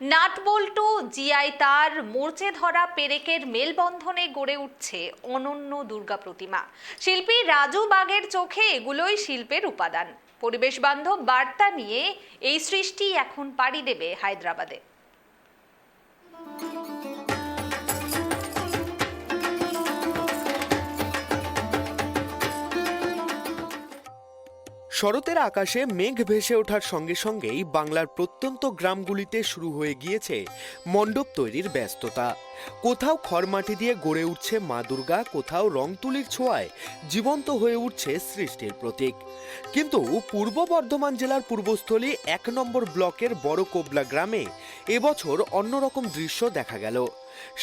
Nut bolt GI তার মরচে ধরা পেরেকের মেলবন্ধনে গড়ে উঠছে অনন্য দুর্গা প্রতিমা। শিল্পী রাজু বাগের চোখে এগুলোই শিল্পের উপাদান। পরিবেশ বান্ধব বার্তা নিয়ে এই সৃষ্টি এখন পাড়ি দেবে হায়দ্রাবাদে। শরতের আকাশে মেঘ ভেসে ওঠার সঙ্গে সঙ্গেই বাংলার প্রত্যন্ত গ্রামগুলিতে শুরু হয়ে গিয়েছে মণ্ডপ তৈরির ব্যস্ততা। কোথাও খড়মাটি দিয়ে গড়ে উঠছে মা দুর্গা, কোথাও রং তুলির ছোঁয়ায় জীবন্ত হয়ে উঠছে সৃষ্টির প্রতীক। কিন্তু পূর্ব বর্ধমান জেলার পূর্বস্থলী এক নম্বর ব্লকের বড় কোবলা গ্রামে এবছর অন্যরকম দৃশ্য দেখা গেল।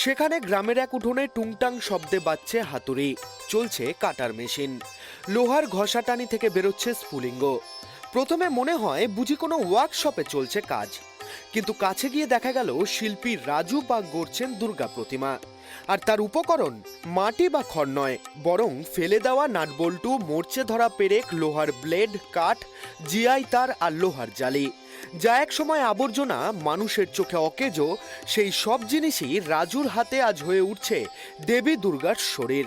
সেখানে গ্রামের এক উঠোনে টুংটাং শব্দে বাজছে হাতুড়ি, চলছে কাটার মেশিন। লোহার ঘষাটানি থেকে বেরোচ্ছে স্ফুলিঙ্গ। প্রথমে মনে হয় বুঝি কোনো ওয়ার্কশপে চলছে কাজ। কিন্তু কাছে গিয়ে দেখা গেল শিল্পী রাজু পাক গড়ছেন দুর্গা প্রতিমা। আর তার উপকরণ মাটি বা খড় নয়, বরং ফেলে দেওয়া নাটবল্টু, মরচে ধরা পেরেক, লোহার ব্লেড কাঠ, জিআই তার আর লোহার জালি। যা এক সময় আবর্জনা, মানুষের চোখে অকেজো, সেই সব জিনিসই রাজুর হাতে আজ হয়ে উঠছে দেবী দুর্গার শরীর।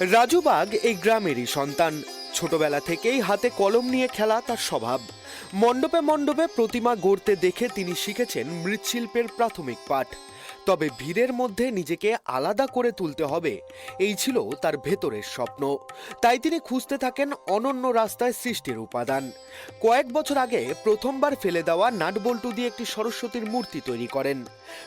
রাজু বাগ এই গ্রামেরই সন্তান। ছোটবেলা থেকেই হাতে কলম নিয়ে খেলা তার স্বভাব। মণ্ডপে মণ্ডপে প্রতিমা গড়তে দেখে তিনি শিখেছেন মৃৎশিল্পের প্রাথমিক পাঠ। তবে ভিড়ের মধ্যে নিজেকে আলাদা করে তুলতে হবে। এই ছিল তার ভেতরের স্বপ্ন। তাই তিনি খুঁজতে থাকেন অনন্য রাস্তায় সৃষ্টির উপাদান। কয়েক বছর আগে প্রথমবার ফেলে দেওয়া নাটবল্টু দিয়ে একটি সরস্বতীর মূর্তি তৈরি করেন।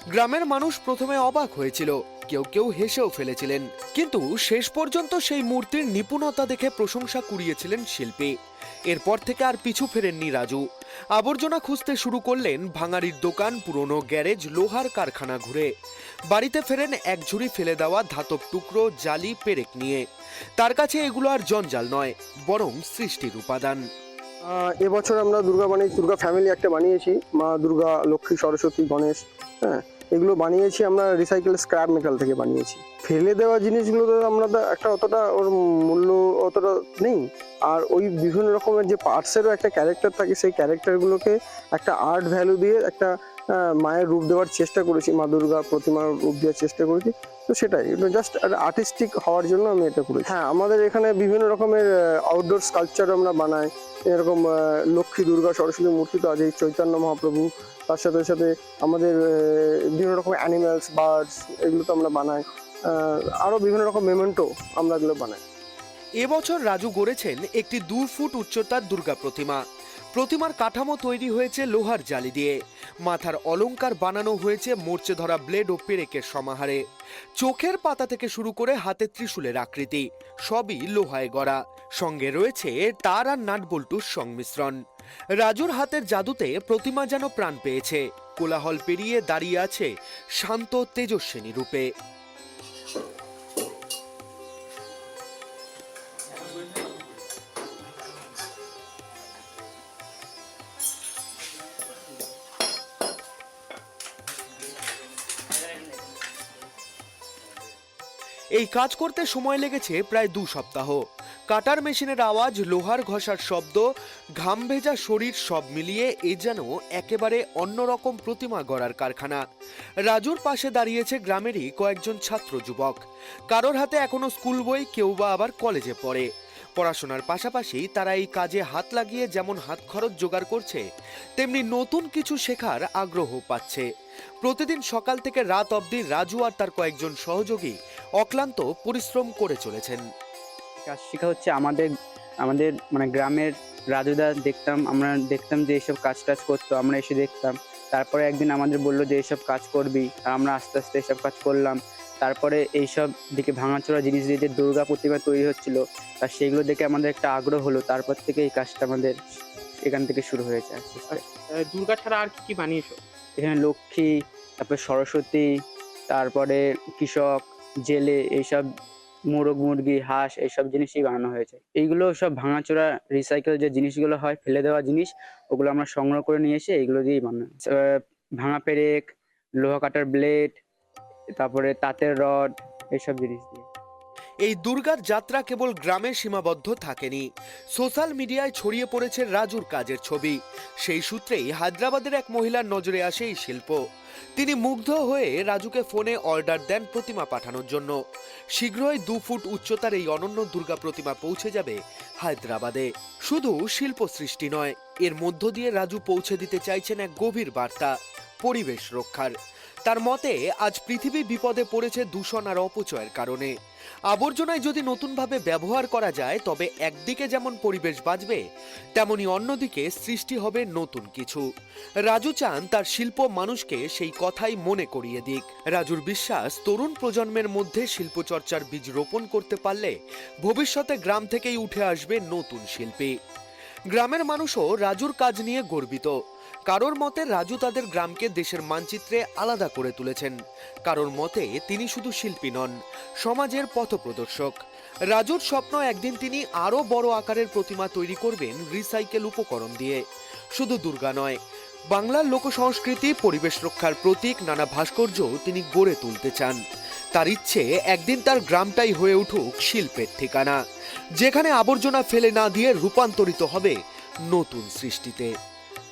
গ্রামের মানুষ প্রথমে অবাক হয়েছিল, কেউ কেউ হেসেও ফেলেছিলেন। কিন্তু শেষ পর্যন্ত সেই মূর্তির নিপুণতা দেখে প্রশংসা কুড়িয়েছিলেন শিল্পী। এরপর থেকে আর পিছু ফেরেননি রাজু। আবর্জনা খুঁজতে শুরু করলেন ভাঙাড়ির দোকান, পুরনো গ্যারেজ, লোহার কারখানা ঘুরে। বাড়িতে ফেরেন এক ঝুড়ি ফেলে দেওয়া ধাতব টুকরো, জালি, পেরেক নিয়ে। তার কাছে এগুলো আর জঞ্জাল নয়, বরং সৃষ্টির উপাদান। এবছর আমরা দুর্গা বানিয়ে দুর্গা ফ্যামিলি একটা বানিয়েছি। মা দুর্গা, লক্ষ্মী, সরস্বতী, গণেশ হ্যাঁ। এগুলো বানিয়েছি আমরা রিসাইকেল স্ক্র্যাপ মেটাল থেকে বানিয়েছি। ফেলে দেওয়া জিনিসগুলো তো আমরা একটা অতটা ওর মূল্য অতটা নেই। আর ওই বিভিন্ন রকমের যে পার্টসেরও একটা ক্যারেক্টার থাকে, সেই ক্যারেক্টারগুলোকে একটা আর্ট ভ্যালু দিয়ে একটা মায়ের রূপ দেওয়ার চেষ্টা করেছি, মা দুর্গা প্রতিমার রূপ দেওয়ার চেষ্টা করেছি। তো সেটাই জাস্ট একটা আর্টিস্টিক হওয়ার জন্য আমি এটা করেছি। হ্যাঁ আমাদের এখানে বিভিন্ন রকমের আউটডোর স্কালচার আমরা বানাই। এরকম লক্ষ্মী দুর্গা সরস্বতী মূর্তি তো আছে চৈতন্য মহাপ্রভু তার সাথে সাথে আমাদের বিভিন্ন রকম অ্যানিম্যালস বার্ডস এগুলো তো আমরা বানাই। আরও বিভিন্ন রকম মেমেন্টও আমরা এগুলো বানাই। এবছর রাজু গড়েছেন একটি দু ফুট উচ্চতার দুর্গা প্রতিমা। প্রতিমার কাঠামো তৈরি হয়েছে লোহার জালি দিয়ে। মাথার অলঙ্কার বানানো হয়েছে মরচে ধরা ব্লেড ও পেরেকের সমাহারে। চোখের পাতা থেকে শুরু করে হাতে ত্রিশূলের আকৃতি, সবই লোহায় গড়া। সঙ্গে রয়েছে তার আর নাটবল্টুর সংমিশ্রণ। রাজুর হাতের জাদুতে প্রতিমা যেন প্রাণ পেয়েছে। কোলাহল পেরিয়ে দাঁড়িয়ে আছে শান্ত তেজস্বিনী রূপে। এই কাজ করতে সময় লেগেছে প্রায় দু সপ্তাহ। কাটার মেশিনের আওয়াজ, লোহার ঘষার শব্দ, ঘাম ভেজা শরীর সব মিলিয়ে এ যেন একেবারে অন্যরকম প্রতিমা গড়ার কারখানা। রাজুর পাশে দাঁড়িয়েছে গ্রামেরই কয়েকজন ছাত্র যুবক। কারোর হাতে এখনও স্কুল বই, কেউ বা আবার কলেজে পড়ে। পড়াশোনার পাশাপাশি তারা এই কাজে হাত লাগিয়ে যেমন হাত খরচ জোগাড় করছে, তেমনি নতুন কিছু শেখার আগ্রহ পাচ্ছে। প্রতিদিন সকাল থেকে রাত অবধি রাজু আর তার কয়েকজন সহযোগী অক্লান্ত পরিশ্রম করে চলেছেন। কাজ শেখা হচ্ছে আমাদের আমাদের মানে গ্রামের রাজুদা দেখতাম আমরা দেখতাম যে এইসব কাজ টাজ করতো আমরা এসে দেখতাম। তারপরে একদিন আমাদের বলল যে এইসব কাজ করবি আর আমরা আস্তে আস্তে এসব কাজ করলাম। তারপরে এইসব দিকে ভাঙাচোরা জিনিস দিয়ে যে দুর্গা প্রতিমা তৈরি হচ্ছিল আর সেগুলো দেখে আমাদের একটা আগ্রহ হলো তারপর থেকে এই কাজটা আমাদের এখান থেকে শুরু হয়েছে আহ, দুর্গা ছাড়া আর কি কি বানিয়েছো? এখানে লক্ষ্মী তারপরে সরস্বতী তারপরে কৃষক জেলে এইসব মোরগ, মুরগি, হাঁস এইসব জিনিসই বানানো হয়েছে। এইগুলো সব ভাঙাচোরা রিসাইকেল যে জিনিসগুলো হয়, ফেলে দেওয়া জিনিস, ওগুলো আমরা সংগ্রহ করে নিয়ে এসে এইগুলো দিয়েই বানানো ভাঙা পেরেক, লোহা কাটার ব্লেড তারপরে তাঁতের রড, এইসব জিনিস দিয়ে। এই দুর্গার যাত্রা কেবল গ্রামে সীমাবদ্ধ থাকেনি। সোশ্যাল মিডিয়ায় ছড়িয়ে পড়েছে রাজুর কাজের ছবি। সেই সূত্রেই হায়দ্রাবাদের এক মহিলার নজরে আসে এই শিল্প। তিনি মুগ্ধ হয়ে রাজুকে ফোনে অর্ডার দেন প্রতিমা পাঠানোর জন্য। শীঘ্রই দু ফুট উচ্চতার এই অনন্য দুর্গা প্রতিমা পৌঁছে যাবে হায়দ্রাবাদে। শুধু শিল্প সৃষ্টি নয়, এর মধ্য দিয়ে রাজু পৌঁছে দিতে চাইছেন এক গভীর বার্তা, পরিবেশ রক্ষার। তার মতে, আজ পৃথিবী বিপদে পড়েছে দূষণ আর অপচয়ের কারণে। আবর্জনায় যদি নতুনভাবে ব্যবহার করা যায়, তবে একদিকে যেমন পরিবেশ বাঁচবে, তেমনি অন্যদিকে সৃষ্টি হবে নতুন কিছু। রাজু চান তার শিল্প মানুষকে সেই কথাই মনে করিয়ে দিক। রাজুর বিশ্বাস, তরুণ প্রজন্মের মধ্যে শিল্পচর্চার বীজ রোপণ করতে পারলে ভবিষ্যতে গ্রাম থেকেই উঠে আসবে নতুন শিল্পী। গ্রামের মানুষও রাজুর কাজ নিয়ে গর্বিত। কারোর মতে রাজু তাদের গ্রামকে দেশের মানচিত্রে আলাদা করে তুলেছেন। কারোর মতে তিনি শুধু শিল্পী নন, সমাজের পথপ্রদর্শক। রাজুর স্বপ্ন একদিন তিনি আরও বড় আকারের প্রতিমা তৈরি করবেন রিসাইকেল উপকরণ দিয়ে। শুধু দুর্গা নয়, বাংলার লোকসংস্কৃতি, পরিবেশ রক্ষার প্রতীক নানা ভাস্কর্য তিনি গড়ে তুলতে চান। তার ইচ্ছে একদিন তার গ্রামটাই হয়ে উঠুক শিল্পের ঠিকানা, যেখানে আবর্জনা ফেলে না দিয়ে রূপান্তরিত হবে নতুন সৃষ্টিতে।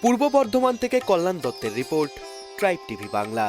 পূর্ব বর্ধমান থেকে কল্যাণ দত্তের রিপোর্ট ট্রাইব টিভি বাংলা।